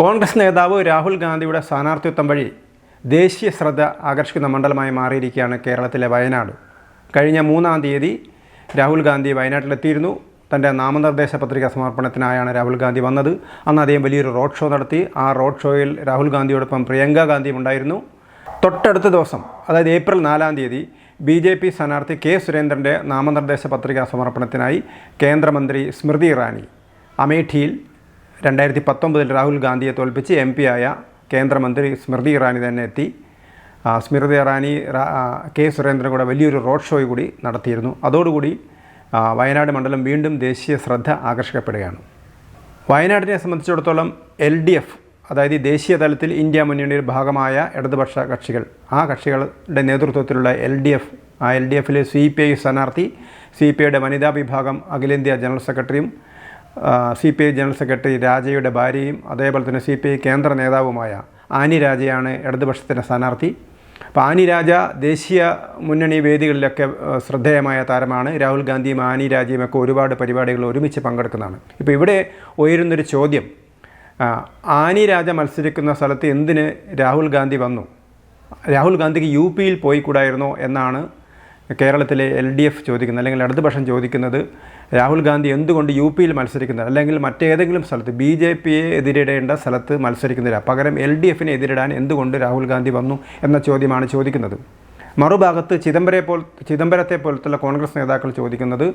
കോൺഗ്രസ് നേതാവ് രാഹുൽ ഗാന്ധിയുടെ സ്ഥാനാർത്ഥിത്വം വഴി ദേശീയ ശ്രദ്ധ ആകർഷിക്കുന്ന മണ്ഡലമായി മാറിയിരിക്കുകയാണ് കേരളത്തിലെ വയനാട്. കഴിഞ്ഞ മൂന്നാം തീയതി രാഹുൽ ഗാന്ധി വയനാട്ടിലെത്തിയിരുന്നു. തന്റെ നാമനിർദ്ദേശ പത്രിക സമർപ്പണത്തിനായാണ് രാഹുൽ ഗാന്ധി വന്നത്. അന്ന് അദ്ദേഹം വലിയൊരു റോഡ് ഷോ നടത്തി. ആ റോഡ് ഷോയിൽ രാഹുൽ ഗാന്ധിയോടൊപ്പം പ്രിയങ്ക ഗാന്ധിയും ഉണ്ടായിരുന്നു. തൊട്ടടുത്ത ദിവസം അതായത് ഏപ്രിൽ നാലാം തീയതി ബി ജെ പി സ്ഥാനാർത്ഥി കെ സുരേന്ദ്രന്റെ നാമനിർദ്ദേശ പത്രിക സമർപ്പണത്തിനായി കേന്ദ്രമന്ത്രി സ്മൃതി ഇറാനി അമേഠിയിൽ രണ്ടായിരത്തി പത്തൊമ്പതിൽ രാഹുൽ ഗാന്ധിയെ തോൽപ്പിച്ച് എം ആയ കേന്ദ്രമന്ത്രി സ്മൃതി ഇറാനി തന്നെ എത്തി. സ്മൃതി ഇറാനി കെ സുരേന്ദ്രൻ കൂടെ വലിയൊരു റോഡ് ഷോ കൂടി നടത്തിയിരുന്നു. അതോടുകൂടി വയനാട് മണ്ഡലം വീണ്ടും ദേശീയ ശ്രദ്ധ ആകർഷിക്കപ്പെടുകയാണ്. വയനാടിനെ സംബന്ധിച്ചിടത്തോളം എൽ ഡി എഫ് അതായത് ദേശീയ തലത്തിൽ ഇന്ത്യ മുന്നണിയുടെ ഭാഗമായ ഇടതുപക്ഷ കക്ഷികൾ ആ കക്ഷികളുടെ നേതൃത്വത്തിലുള്ള എൽ ഡി എഫ് ആ എൽ ഡി എഫിലെ സി പി ഐ സ്ഥാനാർത്ഥി സി പി ഐയുടെ വനിതാ വിഭാഗം അഖിലേന്ത്യാ ജനറൽ സെക്രട്ടറിയും C P I general secretary രാജയുടെ ഭാര്യയും അതേപോലെ തന്നെ സി പി ഐ കേന്ദ്ര നേതാവുമായ ആനി രാജയാണ് ഇടതുപക്ഷത്തിന്റെ സ്ഥാനാർത്ഥി. അപ്പോൾ ആനി രാജ ദേശീയ മുന്നണി വേദികളിലൊക്കെ ശ്രദ്ധേയമായ താരമാണ്. രാഹുൽ ഗാന്ധിയും ആനി രാജയും ഒക്കെ ഒരുപാട് പരിപാടികൾ ഒരുമിച്ച് പങ്കെടുക്കുന്നതാണ്. ഇപ്പോൾ ഇവിടെ ഉയരുന്നൊരു ചോദ്യം ആനി രാജ മത്സരിക്കുന്ന സ്ഥലത്ത് എന്തിന് രാഹുൽ ഗാന്ധി വന്നു? രാഹുൽ ഗാന്ധിക്ക് യു പിയിൽ പോയിക്കൂടായിരുന്നോ എന്നാണ് കേരളത്തിലെ എൽ ഡി എഫ് ചോദിക്കുന്നത് അല്ലെങ്കിൽ ഇടതുപക്ഷം ചോദിക്കുന്നത് രാഹുൽ ഗാന്ധി എന്തുകൊണ്ട് യു പിയിൽ മത്സരിക്കുന്നത്? അല്ലെങ്കിൽ മറ്റേതെങ്കിലും സ്ഥലത്ത് ബി ജെ പിയെ എതിരിടേണ്ട സ്ഥലത്ത് മത്സരിക്കുന്നില്ല പകരം എൽ ഡി എഫിനെ എതിരിടാൻ എന്തുകൊണ്ട് രാഹുൽ ഗാന്ധി വന്നു എന്ന ചോദ്യമാണ് ചോദിക്കുന്നത്. മറുഭാഗത്ത് ചിദംബരെ പോൽ ചിദംബരത്തെ പോലത്തുള്ള കോൺഗ്രസ് നേതാക്കൾ ചോദിക്കുന്നത്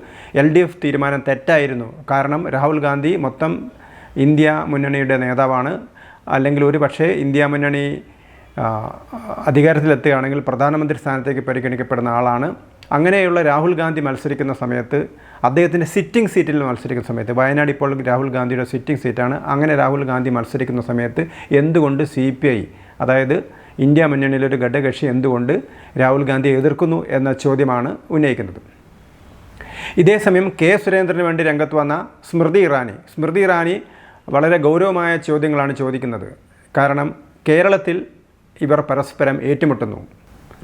എൽ ഡി എഫ് തീരുമാനം തെറ്റായിരുന്നു. കാരണം രാഹുൽ ഗാന്ധി മൊത്തം ഇന്ത്യ മുന്നണിയുടെ നേതാവാണ്. അല്ലെങ്കിൽ ഒരു പക്ഷേ ഇന്ത്യ മുന്നണി അധികാരത്തിലെത്തുകയാണെങ്കിൽ പ്രധാനമന്ത്രി സ്ഥാനത്തേക്ക് പരിഗണിക്കപ്പെടുന്ന ആളാണ്. അങ്ങനെയുള്ള രാഹുൽ ഗാന്ധി മത്സരിക്കുന്ന സമയത്ത് അദ്ദേഹത്തിന്റെ സിറ്റിംഗ് സീറ്റിൽ മത്സരിക്കുന്ന സമയത്ത് വയനാട് ഇപ്പോൾ രാഹുൽ ഗാന്ധിയുടെ സിറ്റിംഗ് സീറ്റാണ് അങ്ങനെ രാഹുൽ ഗാന്ധി മത്സരിക്കുന്ന സമയത്ത് എന്തുകൊണ്ട് സി പി ഐ അതായത് ഇന്ത്യ മുന്നണിയിലൊരു ഘടകകക്ഷി എന്തുകൊണ്ട് രാഹുൽ ഗാന്ധിയെ എതിർക്കുന്നു എന്ന ചോദ്യമാണ് ഉന്നയിക്കുന്നത്. ഇതേസമയം കെ സുരേന്ദ്രന് വേണ്ടി രംഗത്ത് വന്ന സ്മൃതി ഇറാനി. സ്മൃതി ഇറാനി വളരെ ഗൗരവമായ ചോദ്യങ്ങളാണ് ചോദിക്കുന്നത്. കാരണം കേരളത്തിൽ ഇവർ പരസ്പരം ഏറ്റുമുട്ടുന്നു.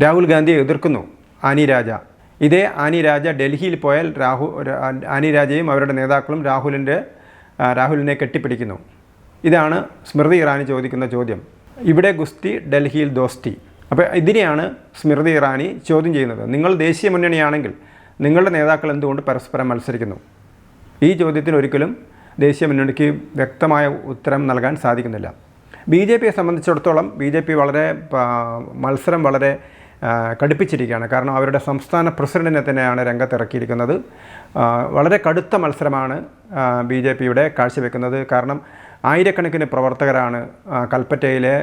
രാഹുൽ ഗാന്ധിയെ എതിർക്കുന്നു. ആനി രാജ. ഇതേ ആനി രാജ ഡൽഹിയിൽ പോയാൽ രാഹു ആനി രാജയും അവരുടെ നേതാക്കളും രാഹുലിന്റെ രാഹുലിനെ കെട്ടിപ്പിടിക്കുന്നു. ഇതാണ് സ്മൃതി ഇറാനി ചോദിക്കുന്ന ചോദ്യം. ഇവിടെ ഗുസ്തി ഡൽഹിയിൽ ദോസ്തി. അപ്പോൾ ഇതിനെയാണ് സ്മൃതി ഇറാനി ചോദ്യം ചെയ്യുന്നത്. നിങ്ങൾ ദേശീയ മുന്നണിയാണെങ്കിൽ നിങ്ങളുടെ നേതാക്കൾ എന്തുകൊണ്ട് പരസ്പരം മത്സരിക്കുന്നു? ഈ ചോദ്യത്തിന് ഒരിക്കലും ദേശീയ മുന്നണിക്ക് വ്യക്തമായ ഉത്തരം നൽകാൻ സാധിക്കുന്നില്ല. ബി ജെ പിയെ സംബന്ധിച്ചിടത്തോളം ബി ജെ പി വളരെ മത്സരം വളരെ കടുപ്പിച്ചിരിക്കുകയാണ്. കാരണം അവരുടെ സംസ്ഥാന പ്രസിഡന്റിനെ തന്നെയാണ് രംഗത്തിറക്കിയിരിക്കുന്നത്. വളരെ കടുത്ത മത്സരമാണ് ബി ജെ പിയുടെ കാഴ്ചവെക്കുന്നത്. കാരണം ആയിരക്കണക്കിന് പ്രവർത്തകരാണ് കൽപ്പറ്റയിലെ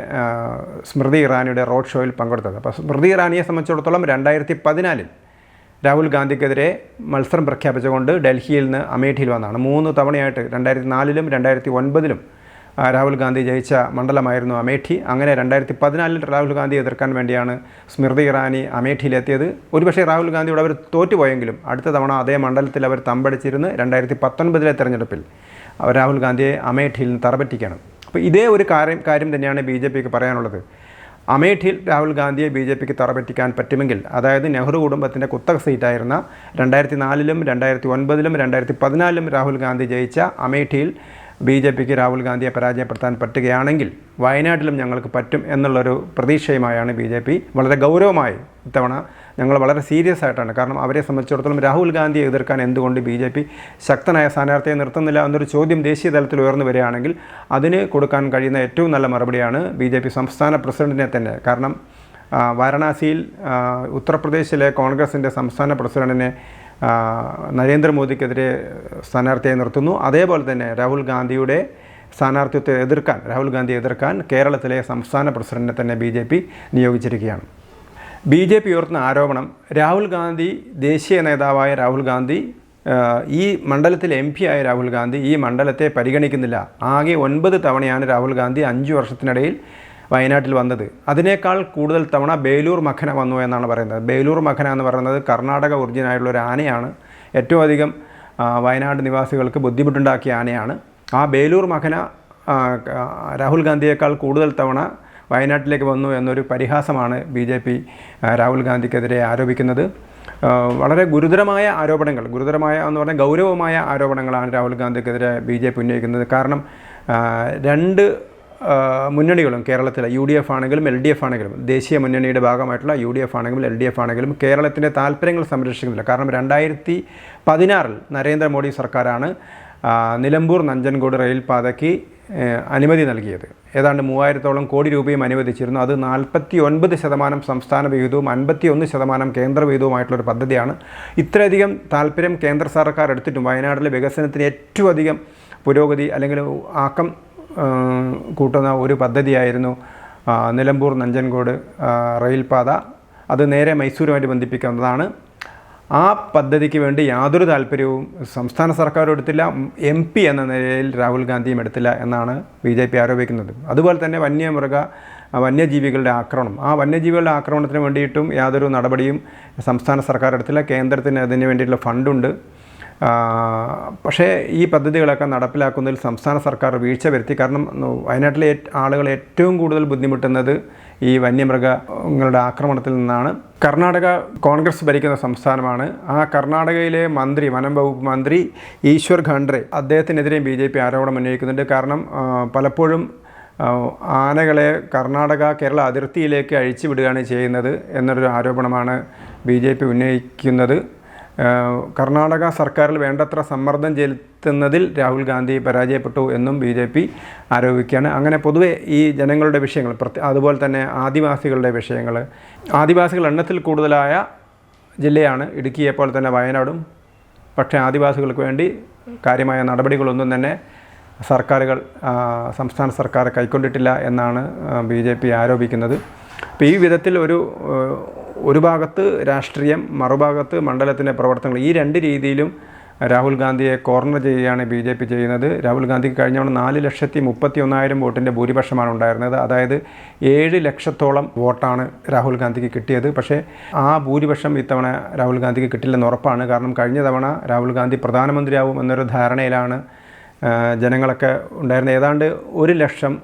സ്മൃതി ഇറാനിയുടെ റോഡ് ഷോയിൽ പങ്കെടുത്തത്. അപ്പോൾ സ്മൃതി ഇറാനിയെ സംബന്ധിച്ചിടത്തോളം രണ്ടായിരത്തി പതിനാലിൽ രാഹുൽ ഗാന്ധിക്കെതിരെ മത്സരം പ്രഖ്യാപിച്ചുകൊണ്ട് ഡൽഹിയിൽ നിന്ന് അമേഠിയിൽ വന്നതാണ് മൂന്ന് തവണയായിട്ട് രണ്ടായിരത്തി നാലിലും രണ്ടായിരത്തി ഒൻപതിലും രാഹുൽ ഗാന്ധി ജയിച്ച മണ്ഡലമായിരുന്നു അമേഠി. അങ്ങനെ രണ്ടായിരത്തി പതിനാലിൽ രാഹുൽ ഗാന്ധി എതിർക്കാൻ വേണ്ടിയാണ് സ്മൃതി ഇറാനി അമേഠിയിലെത്തിയത്. ഒരുപക്ഷേ രാഹുൽ ഗാന്ധിയോട് അവർ തോറ്റുപോയെങ്കിലും അടുത്ത തവണ അതേ മണ്ഡലത്തിൽ അവർ തമ്പടിച്ചിരുന്ന് രണ്ടായിരത്തി പത്തൊൻപതിലെ തെരഞ്ഞെടുപ്പിൽ അവർ രാഹുൽ ഗാന്ധിയെ അമേഠിയിൽ നിന്ന് തറപറ്റിക്കണം. അപ്പോൾ ഇതേ ഒരു കാര്യം കാര്യം തന്നെയാണ് ബി ജെ പിക്ക് പറയാനുള്ളത്. അമേഠിയിൽ രാഹുൽ ഗാന്ധിയെ ബി ജെ പിക്ക് തറപറ്റിക്കാൻ പറ്റുമെങ്കിൽ അതായത് നെഹ്റു കുടുംബത്തിന്റെ കുത്തക സീറ്റായിരുന്ന രണ്ടായിരത്തി നാലിലും രണ്ടായിരത്തി ഒൻപതിലും രണ്ടായിരത്തി പതിനാലിലും രാഹുൽ ഗാന്ധി ജയിച്ച അമേഠിയിൽ ബി ജെ പിക്ക് രാഹുൽ ഗാന്ധിയെ പരാജയപ്പെടുത്താൻ പറ്റുകയാണെങ്കിൽ വയനാട്ടിലും ഞങ്ങൾക്ക് പറ്റും എന്നുള്ളൊരു പ്രതീക്ഷയുമായാണ് ബി ജെ പി. വളരെ ഗൗരവമായി ഇത്തവണ ഞങ്ങൾ വളരെ സീരിയസ് ആയിട്ടാണ്. കാരണം അവരെ സംബന്ധിച്ചിടത്തോളം രാഹുൽ ഗാന്ധിയെ എതിർക്കാൻ എന്തുകൊണ്ട് ബി ജെ പി ശക്തനായ സ്ഥാനാർത്ഥിയെ നിർത്തുന്നില്ല എന്നൊരു ചോദ്യം ദേശീയ തലത്തിൽ ഉയർന്നു വരികയാണെങ്കിൽ അതിന് കൊടുക്കാൻ കഴിയുന്ന ഏറ്റവും നല്ല മറുപടിയാണ് ബി ജെ പി സംസ്ഥാന പ്രസിഡന്റിനെ തന്നെ. കാരണം വാരണാസിയിൽ ഉത്തർപ്രദേശിലെ കോൺഗ്രസിന്റെ സംസ്ഥാന പ്രസിഡന്റിനെ നരേന്ദ്രമോദിക്കെതിരെ സ്ഥാനാർത്ഥിയെ നിർത്തുന്നു. അതേപോലെ തന്നെ രാഹുൽ ഗാന്ധിയുടെ സ്ഥാനാർത്ഥിത്വത്തെ എതിർക്കാൻ രാഹുൽ ഗാന്ധി എതിർക്കാൻ കേരളത്തിലെ സംസ്ഥാന പ്രസിഡന്റിനെ തന്നെ ബി ജെ പി നിയോഗിച്ചിരിക്കുകയാണ്. ബി ജെ പി ഉയർത്തുന്ന ആരോപണം രാഹുൽ ഗാന്ധി ദേശീയ നേതാവായ രാഹുൽ ഗാന്ധി ഈ മണ്ഡലത്തിലെ എം പി ആയ രാഹുൽ ഗാന്ധി ഈ മണ്ഡലത്തെ പരിഗണിക്കുന്നില്ല. ആകെ ഒൻപത് തവണയാണ് രാഹുൽ ഗാന്ധി അഞ്ച് വർഷത്തിനിടയിൽ വയനാട്ടിൽ വന്നത്. അതിനേക്കാൾ കൂടുതൽ തവണ ബേലൂർ മഖന വന്നു എന്നാണ് പറയുന്നത്. ബേലൂർ മഖന എന്ന് പറയുന്നത് കർണാടക ഒറിജിനായുള്ള ഒരു ആനയാണ്. ഏറ്റവും അധികം വയനാട് നിവാസികൾക്ക് ബുദ്ധിമുട്ടുണ്ടാക്കിയ ആനയാണ്. ആ ബേലൂർ മഖന രാഹുൽ ഗാന്ധിയേക്കാൾ കൂടുതൽ തവണ വയനാട്ടിലേക്ക് വന്നു എന്നൊരു പരിഹാസമാണ് ബി ജെ പി രാഹുൽ ഗാന്ധിക്കെതിരെ ആരോപിക്കുന്നത്. വളരെ ഗുരുതരമായ ആരോപണങ്ങൾ ഗുരുതരമായ എന്ന് പറഞ്ഞാൽ ഗൗരവമായ ആരോപണങ്ങളാണ് രാഹുൽ ഗാന്ധിക്കെതിരെ ബി ജെ പി ഉന്നയിക്കുന്നത്. കാരണം രണ്ട് മുന്നണികളും കേരളത്തിലെ യു ഡി എഫ് ആണെങ്കിലും എൽ ഡി എഫ് ആണെങ്കിലും ദേശീയ മുന്നണിയുടെ ഭാഗമായിട്ടുള്ള യു ഡി എഫ് ആണെങ്കിലും എൽ ഡി എഫ് ആണെങ്കിലും കേരളത്തിന്റെ താല്പര്യങ്ങൾ സംരക്ഷിക്കുന്നില്ല. കാരണം രണ്ടായിരത്തി പതിനാറിൽ നരേന്ദ്രമോദി സർക്കാരാണ് നിലമ്പൂർ നഞ്ചൻകോട് റെയിൽപാതയ്ക്ക് അനുമതി നൽകിയത്. ഏതാണ്ട് മൂവായിരത്തോളം കോടി രൂപയും അനുവദിച്ചിരുന്നു. അത് നാൽപ്പത്തി ഒൻപത് ശതമാനം സംസ്ഥാന വിഹിതവും അൻപത്തി ഒന്ന് ശതമാനം കേന്ദ്ര വിഹിതവുമായിട്ടുള്ളൊരു പദ്ധതിയാണ്. ഇത്രയധികം താല്പര്യം കേന്ദ്ര സർക്കാർ എടുത്തിട്ടും വയനാട്ടിലെ വികസനത്തിന് ഏറ്റവും അധികം പുരോഗതി അല്ലെങ്കിൽ ആക്കം കൂട്ടുന്ന ഒരു പദ്ധതിയായിരുന്നു നിലമ്പൂർ നഞ്ചൻകോട് റെയിൽപാത. അത് നേരെ മൈസൂരുമായിട്ട് ബന്ധിപ്പിക്കുന്നതാണ്. ആ പദ്ധതിക്ക് വേണ്ടി യാതൊരു താല്പര്യവും സംസ്ഥാന സർക്കാരും എടുത്തില്ല എം പി എന്ന നിലയിൽ രാഹുൽ ഗാന്ധിയും എടുത്തില്ല എന്നാണ് ബി ജെ പി ആരോപിക്കുന്നത്. അതുപോലെ തന്നെ വന്യമൃഗ വന്യജീവികളുടെ ആക്രമണം. ആ വന്യജീവികളുടെ ആക്രമണത്തിന് വേണ്ടിയിട്ടും യാതൊരു നടപടിയും സംസ്ഥാന സർക്കാർ എടുത്തില്ല. കേന്ദ്രത്തിന് അതിന് വേണ്ടിയിട്ടുള്ള ഫണ്ടുണ്ട്. പക്ഷേ ഈ പദ്ധതികളൊക്കെ നടപ്പിലാക്കുന്നതിൽ സംസ്ഥാന സർക്കാർ വീഴ്ച വരുത്തി. കാരണം വയനാട്ടിലെ ആളുകൾ ഏറ്റവും കൂടുതൽ ബുദ്ധിമുട്ടുന്നത് ഈ വന്യമൃഗങ്ങളുടെ ആക്രമണത്തിൽ നിന്നാണ്. കർണാടക കോൺഗ്രസ് ഭരിക്കുന്ന സംസ്ഥാനമാണ്. ആ കർണാടകയിലെ മന്ത്രി വനം വകുപ്പ് മന്ത്രി ഈശ്വർ ഖണ്ഡ്രെ അദ്ദേഹത്തിനെതിരെയും ബി ജെ പി ആരോപണം ഉന്നയിക്കുന്നുണ്ട്. കാരണം പലപ്പോഴും ആനകളെ കർണാടക കേരള അതിർത്തിയിലേക്ക് അഴിച്ചു വിടുകയാണ് ചെയ്യുന്നത് എന്നൊരു ആരോപണമാണ് ബി ജെ പി ഉന്നയിക്കുന്നത്. കർണാടക സർക്കാരിൽ വേണ്ടത്ര സമ്മർദ്ദം ചെലുത്തുന്നതിൽ രാഹുൽ ഗാന്ധി പരാജയപ്പെട്ടു എന്നും ബി ജെ പി ആരോപിക്കുകയാണ്. അങ്ങനെ പൊതുവെ ഈ ജനങ്ങളുടെ വിഷയങ്ങൾ അതുപോലെ തന്നെ ആദിവാസികളുടെ വിഷയങ്ങൾ ആദിവാസികൾ എണ്ണത്തിൽ കൂടുതലായ ജില്ലയാണ് ഇടുക്കിയെ പോലെ തന്നെ വയനാടും. പക്ഷേ ആദിവാസികൾക്ക് വേണ്ടി കാര്യമായ നടപടികളൊന്നും തന്നെ സർക്കാരുകൾ സംസ്ഥാന സർക്കാർ കൈക്കൊണ്ടിട്ടില്ല എന്നാണ് ബി ജെ പി ആരോപിക്കുന്നത്. അപ്പോൾ ഈ വിധത്തിൽ ഒരു ഒരു ഭാഗത്ത് രാഷ്ട്രീയം മറുഭാഗത്ത് മണ്ഡലത്തിന്റെ പ്രവർത്തനങ്ങൾ. ഈ രണ്ട് രീതിയിലും രാഹുൽ ഗാന്ധിയെ കോർണർ ചെയ്യുകയാണ് ബി ജെ പി ചെയ്യുന്നത്. രാഹുൽ ഗാന്ധിക്ക് കഴിഞ്ഞ തവണ നാല് ലക്ഷത്തി മുപ്പത്തി ഒന്നായിരം വോട്ടിന്റെ ഭൂരിപക്ഷമാണ് ഉണ്ടായിരുന്നത്. അതായത് ഏഴ് ലക്ഷത്തോളം വോട്ടാണ് രാഹുൽ ഗാന്ധിക്ക് കിട്ടിയത്. പക്ഷേ ആ ഭൂരിപക്ഷം ഇത്തവണ രാഹുൽ ഗാന്ധിക്ക് കിട്ടില്ലെന്ന് ഉറപ്പാണ്. കാരണം കഴിഞ്ഞ തവണ രാഹുൽ ഗാന്ധി പ്രധാനമന്ത്രിയാവും എന്നൊരു ധാരണയിലാണ് ജനങ്ങളൊക്കെ ഉണ്ടായിരുന്നത്. ഏതാണ്ട് ഒരു ലക്ഷം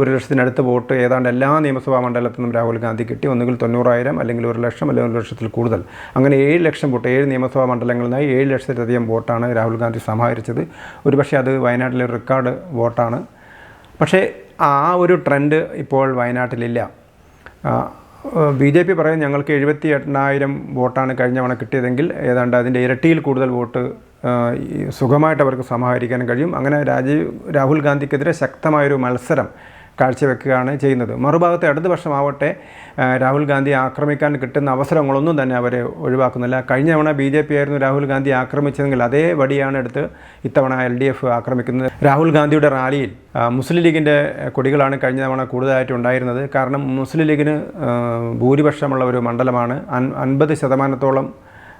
ഒരു ലക്ഷത്തിനടുത്ത് വോട്ട് ഏതാണ്ട് എല്ലാ നിയമസഭാ മണ്ഡലത്തിൽ നിന്നും രാഹുൽ ഗാന്ധി കിട്ടി. ഒന്നുകിൽ തൊണ്ണൂറായിരം അല്ലെങ്കിൽ ഒരു ലക്ഷം അല്ലെങ്കിൽ ഒരു ലക്ഷത്തിൽ കൂടുതൽ. അങ്ങനെ ഏഴ് ലക്ഷം വോട്ട് ഏഴ് നിയമസഭാ മണ്ഡലങ്ങളിൽ ഏഴ് ലക്ഷത്തിലധികം വോട്ടാണ് രാഹുൽ ഗാന്ധി സമാഹരിച്ചത്. ഒരുപക്ഷെ അത് വയനാട്ടിലെ റെക്കോർഡ് വോട്ടാണ്. പക്ഷേ ആ ഒരു ട്രെൻഡ് ഇപ്പോൾ വയനാട്ടിലില്ല. ബി ജെ പി പറയും ഞങ്ങൾക്ക് എഴുപത്തി എണ്ണായിരം വോട്ടാണ് കഴിഞ്ഞ തവണ കിട്ടിയതെങ്കിൽ ഏതാണ്ട് അതിന്റെ ഇരട്ടിയിൽ കൂടുതൽ വോട്ട് സുഖമായിട്ട് അവർക്ക് സമാഹരിക്കാൻ കഴിയും. അങ്ങനെ രാജീവ് രാഹുൽ ഗാന്ധിക്കെതിരെ ശക്തമായൊരു മത്സരം കാഴ്ചവെക്കുകയാണ് ചെയ്യുന്നത്. മറുഭാഗത്ത് ഇടതുപക്ഷമാവട്ടെ രാഹുൽ ഗാന്ധി ആക്രമിക്കാൻ കിട്ടുന്ന അവസരങ്ങളൊന്നും തന്നെ അവരെ ഒഴിവാക്കുന്നില്ല. കഴിഞ്ഞ തവണ ബി ജെ പി ആയിരുന്നു രാഹുൽ ഗാന്ധി ആക്രമിച്ചതെങ്കിൽ അതേ വടിയാണ് എടുത്ത് ഇത്തവണ എൽ ഡി എഫ് ആക്രമിക്കുന്നത്. രാഹുൽ ഗാന്ധിയുടെ റാലിയിൽ മുസ്ലിം ലീഗിന്റെ കൊടികളാണ് കഴിഞ്ഞ തവണ കൂടുതലായിട്ട് ഉണ്ടായിരുന്നത്. കാരണം മുസ്ലിം ലീഗിന് ഭൂരിപക്ഷമുള്ള ഒരു മണ്ഡലമാണ്. അൻ- അൻപത് ശതമാനത്തോളം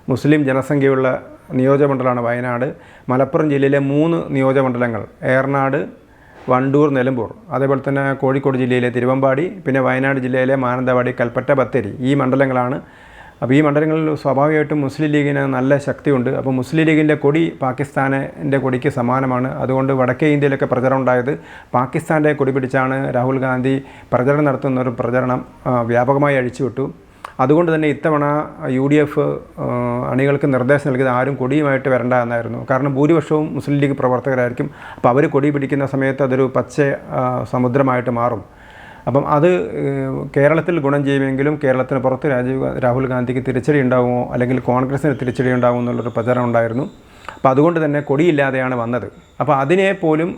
മുസ്ലിം ജനസംഖ്യയുള്ള നിയോജകമണ്ഡലമാണ് വയനാട്. മലപ്പുറം ജില്ലയിലെ മൂന്ന് നിയോജകമണ്ഡലങ്ങൾ ഏറനാട് വണ്ടൂർ നിലമ്പൂർ. അതേപോലെ തന്നെ കോഴിക്കോട് ജില്ലയിലെ തിരുവമ്പാടി പിന്നെ വയനാട് ജില്ലയിലെ മാനന്തവാടി കൽപ്പറ്റ ബത്തേരി. ഈ മണ്ഡലങ്ങളാണ്. അപ്പോൾ ഈ മണ്ഡലങ്ങളിൽ സ്വാഭാവികമായിട്ടും മുസ്ലിം ലീഗിന് നല്ല ശക്തിയുണ്ട്. അപ്പോൾ മുസ്ലിം ലീഗിന്റെ കൊടി പാകിസ്ഥാനിന്റെ കൊടിക്ക് സമാനമാണ്. അതുകൊണ്ട് വടക്കേ ഇന്ത്യയിലൊക്കെ പ്രചരണം ഉണ്ടായത് പാകിസ്ഥാന്റെ കൊടി പിടിച്ചാണ് രാഹുൽ ഗാന്ധി പ്രചരണം നടത്തുന്ന ഒരു പ്രചരണം വ്യാപകമായി അഴിച്ചുവിട്ടു. അതുകൊണ്ട് തന്നെ ഇത്തവണ യു ഡി എഫ് അണികൾക്ക് നിർദ്ദേശം നൽകിയത് ആരും കൊടിയുമായിട്ട് വരണ്ട എന്നായിരുന്നു. കാരണം ഭൂരിപക്ഷവും മുസ്ലിം ലീഗ് പ്രവർത്തകരായിരിക്കും. അപ്പോൾ അവർ കൊടി പിടിക്കുന്ന സമയത്ത് അതൊരു പച്ച സമുദ്രമായിട്ട് മാറും. അപ്പം അത് കേരളത്തിൽ ഗുണം ചെയ്യുമെങ്കിലും കേരളത്തിന് പുറത്ത് രാജീവ് രാഹുൽ ഗാന്ധിക്ക് തിരിച്ചടി ഉണ്ടാകുമോ അല്ലെങ്കിൽ കോൺഗ്രസിന് തിരിച്ചടി ഉണ്ടാകുമോ എന്നുള്ളൊരു പ്രചരണം ഉണ്ടായിരുന്നു. അപ്പോൾ അതുകൊണ്ട് തന്നെ കൊടിയില്ലാതെയാണ് വന്നത്. അപ്പോൾ അതിനെ പോലും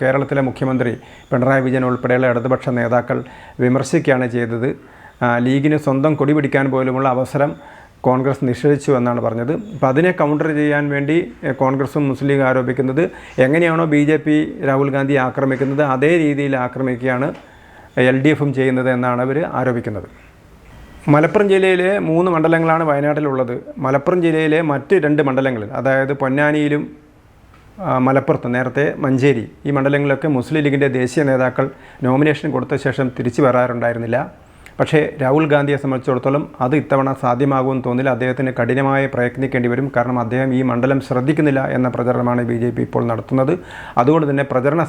കേരളത്തിലെ മുഖ്യമന്ത്രി പിണറായി വിജയൻ ഉൾപ്പെടെയുള്ള ഇടതുപക്ഷ നേതാക്കൾ വിമർശിക്കുകയാണ് ചെയ്തത്. ലീഗിന് സ്വന്തം കൊടി പിടിക്കാൻ പോലുമുള്ള അവസരം കോൺഗ്രസ് നിഷേധിച്ചു എന്നാണ് പറഞ്ഞത്. അപ്പോൾ അതിനെ കൗണ്ടർ ചെയ്യാൻ വേണ്ടി കോൺഗ്രസും മുസ്ലിം ലീഗ് ആരോപിക്കുന്നത് എങ്ങനെയാണോ B J P Rahul Gandhi ആക്രമിക്കുന്നത് അതേ രീതിയിൽ ആക്രമിക്കുകയാണ് എൽ ഡി എഫും ചെയ്യുന്നത് എന്നാണ് അവർ ആരോപിക്കുന്നത്. മലപ്പുറം ജില്ലയിലെ മൂന്ന് മണ്ഡലങ്ങളാണ് വയനാട്ടിലുള്ളത്. മലപ്പുറം ജില്ലയിലെ മറ്റ് രണ്ട് മണ്ഡലങ്ങളിൽ അതായത് പൊന്നാനിയിലും മലപ്പുറത്ത് നേരത്തെ മഞ്ചേരി ഈ മണ്ഡലങ്ങളിലൊക്കെ മുസ്ലിം ലീഗിന്റെ ദേശീയ നേതാക്കൾ നോമിനേഷൻ കൊടുത്ത ശേഷം തിരിച്ചു വരാറുണ്ടായിരുന്നില്ല. പക്ഷേ രാഹുൽ ഗാന്ധിയെ സംബന്ധിച്ചിടത്തോളം അത് ഇത്തവണ സാധ്യമാകുമെന്ന് തോന്നില്ല. അദ്ദേഹത്തിന് കഠിനമായി പ്രയത്നിക്കേണ്ടി വരും. കാരണം അദ്ദേഹം ഈ മണ്ഡലം ശ്രദ്ധിക്കുന്നില്ല എന്ന പ്രചരണമാണ് ബി ജെ പി ഇപ്പോൾ നടത്തുന്നത്. അതുകൊണ്ട് തന്നെ പ്രചരണ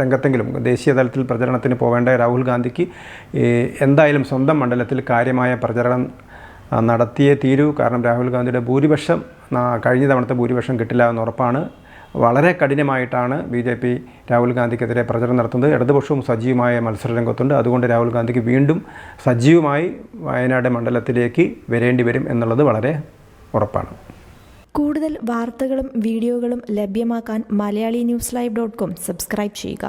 രംഗത്തെങ്കിലും ദേശീയ തലത്തിൽ പ്രചരണത്തിന് പോവേണ്ട രാഹുൽ ഗാന്ധിക്ക് എന്തായാലും സ്വന്തം മണ്ഡലത്തിൽ കാര്യമായ പ്രചരണം നടത്തിയേ തീരൂ. കാരണം രാഹുൽ ഗാന്ധിയുടെ ഭൂരിപക്ഷം കഴിഞ്ഞ തവണത്തെ ഭൂരിപക്ഷം കിട്ടില്ല എന്ന് ഉറപ്പാണ്. വളരെ കഠിനമായിട്ടാണ് ബി ജെ പി രാഹുൽ ഗാന്ധിക്കെതിരെ പ്രചരണം നടത്തുന്നത്. ഇടതുപക്ഷവും സജീവമായ മത്സര രംഗത്തുണ്ട് അതുകൊണ്ട് രാഹുൽ ഗാന്ധിക്ക് വീണ്ടും സജീവമായി വയനാട് മണ്ഡലത്തിലേക്ക് വരേണ്ടി വരും എന്നുള്ളത് വളരെ ഉറപ്പാണ്. കൂടുതൽ വാർത്തകളും വീഡിയോകളും ലഭ്യമാക്കാൻ Malayali news live dot com subscribe ചെയ്യുക.